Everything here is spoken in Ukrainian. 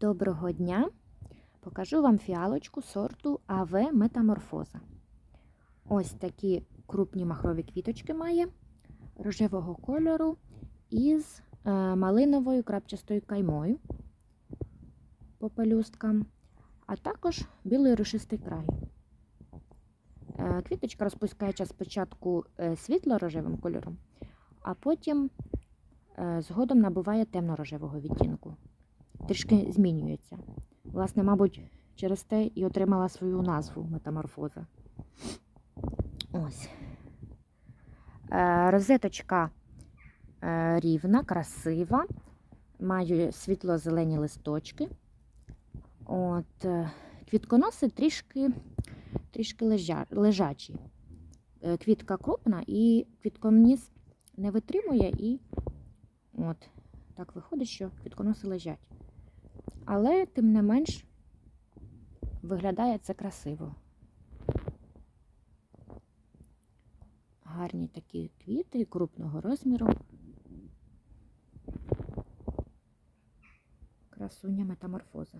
Доброго дня! Покажу вам фіалочку сорту АВ Метаморфоза. Ось такі крупні махрові квіточки має рожевого кольору із е, малиновою крапчастою каймою по пелюсткам, а також білий рушистий край. Е, Квіточка розпускається спочатку е, світло-рожевим кольором, а потім згодом набуває темно-рожевого відтінку трішки змінюється. Власне, мабуть, через те і отримала свою назву метаморфоза. Ось. Е, розеточка е, рівна, красива, має світло-зелені листочки. От, е, квітконоси трішки, трішки лежа, лежачі. Квітка крупна і квітконіс не витримує, і от, так виходить, що квітконоси лежать. Але, тим не менш, виглядає це красиво. Гарні такі квіти крупного розміру. Красуня метаморфоза.